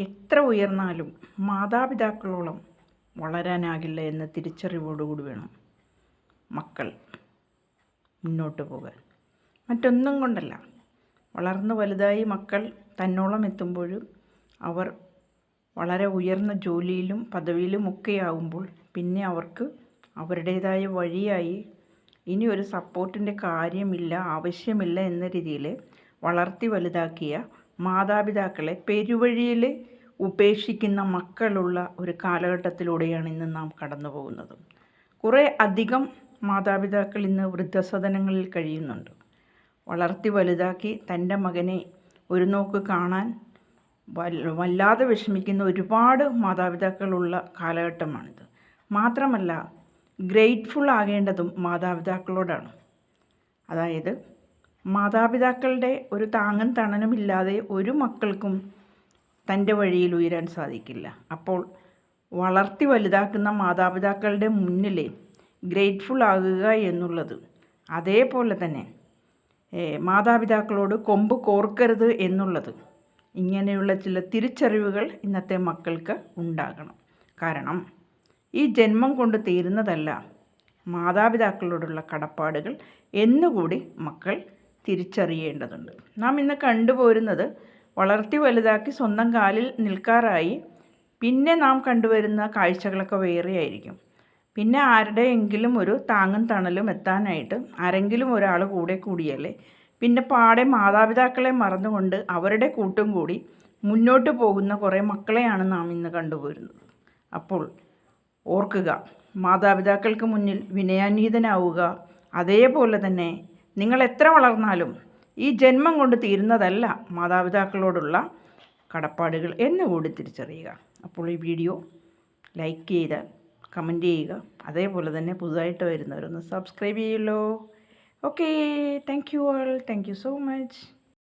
എത്ര ഉയർന്നാലും മാതാപിതാക്കളോളം വളരാനാകില്ല എന്ന തിരിച്ചറിവോടുകൂടി വേണം മക്കൾ മുന്നോട്ട് പോകാൻ. മറ്റൊന്നും കൊണ്ടല്ല. വളർന്നു വലുതായി മക്കൾ തന്നോളം എത്തുമ്പോഴും അവർ വളരെ ഉയർന്ന ജോലിയിലും പദവിയിലും ഒക്കെ ആകുമ്പോൾ പിന്നെ അവർക്ക് അവരുടേതായ വഴിയായി ഇനി ഒരു സപ്പോർട്ടിന്റെ കാര്യമില്ല ആവശ്യമില്ല എന്ന രീതിയിൽ വളർത്തി വലുതാക്കിയ മാതാപിതാക്കളെ പെരുവഴിയിൽ ഉപേക്ഷിക്കുന്ന മക്കളുള്ള ഒരു കാലഘട്ടത്തിലൂടെയാണ് ഇന്ന് നാം കടന്നു പോകുന്നത് കുറേ അധികം മാതാപിതാക്കൾ ഇന്ന് വൃദ്ധസദനങ്ങളിൽ കഴിയുന്നുണ്ട്. വളർത്തി വലുതാക്കി തന്റെ മകനെ ഒരു നോക്ക് കാണാൻ വല്ലാതെ വിഷമിക്കുന്ന ഒരുപാട് മാതാപിതാക്കളുള്ള കാലഘട്ടമാണിത്. മാത്രമല്ല ഗ്രേറ്റ്ഫുൾ ആകേണ്ടതും മാതാപിതാക്കളോടാണ്. അതായത് മാതാപിതാക്കളുടെ ഒരു താങ്ങും തണനുമില്ലാതെ ഒരു മക്കൾക്കും തന്റെ വഴിയിൽ ഉയരാൻ സാധിക്കില്ല. അപ്പോൾ വളർത്തി വലുതാക്കുന്ന മാതാപിതാക്കളുടെ മുന്നിൽ ഗ്രേറ്റ്ഫുൾ ആകുക എന്നുള്ളത് അതേപോലെ തന്നെ മാതാപിതാക്കളോട് കൊമ്പ് കോർക്കരുത് എന്നുള്ളത് ഇങ്ങനെയുള്ള ചില തിരിച്ചറിവുകൾ ഇന്നത്തെ മക്കൾക്ക് ഉണ്ടാകണം. കാരണം ഈ ജന്മം കൊണ്ട് തീരുന്നതല്ല മാതാപിതാക്കളോടുള്ള കടപ്പാടുകൾ എന്നുകൂടി മക്കൾ തിരിച്ചറിയേണ്ടതുണ്ട്. നാം ഇന്ന് കണ്ടുപോരുന്നത് വളർത്തി വലുതാക്കി സ്വന്തം കാലിൽ നിൽക്കാറായി പിന്നെ നാം കണ്ടുവരുന്ന കാഴ്ചകളൊക്കെ വേറെയായിരിക്കും. പിന്നെ ആരുടെയെങ്കിലും ഒരു താങ്ങും തണലും എത്താനായിട്ട് ആരെങ്കിലും ഒരാൾ കൂടെ കൂടിയല്ലേ? പിന്നെ പാടെ മാതാപിതാക്കളെ മറന്നുകൊണ്ട് അവരുടെ കൂട്ടും കൂടി മുന്നോട്ട് പോകുന്ന കുറേ മക്കളെയാണ് നാം ഇന്ന് കണ്ടുപോരുന്നത്. അപ്പോൾ ഓർക്കുക മാതാപിതാക്കൾക്ക് മുന്നിൽ വിനയാന്വിതനാവുക അതേപോലെ തന്നെ നിങ്ങൾ എത്ര വളർന്നാലും ഈ ജന്മം കൊണ്ട് തീരുന്നതല്ല മാതാപിതാക്കളോടുള്ള കടപ്പാടുകൾ എന്നുകൂടി തിരിച്ചറിയുക. അപ്പോൾ ഈ വീഡിയോ ലൈക്ക് ചെയ്ത് കമന്റ് ചെയ്യുക. അതേപോലെ തന്നെ പുതുതായിട്ട് വരുന്നവരൊന്ന് സബ്സ്ക്രൈബ് ചെയ്യുമല്ലോ. Okay. Thank you all. Thank you so much.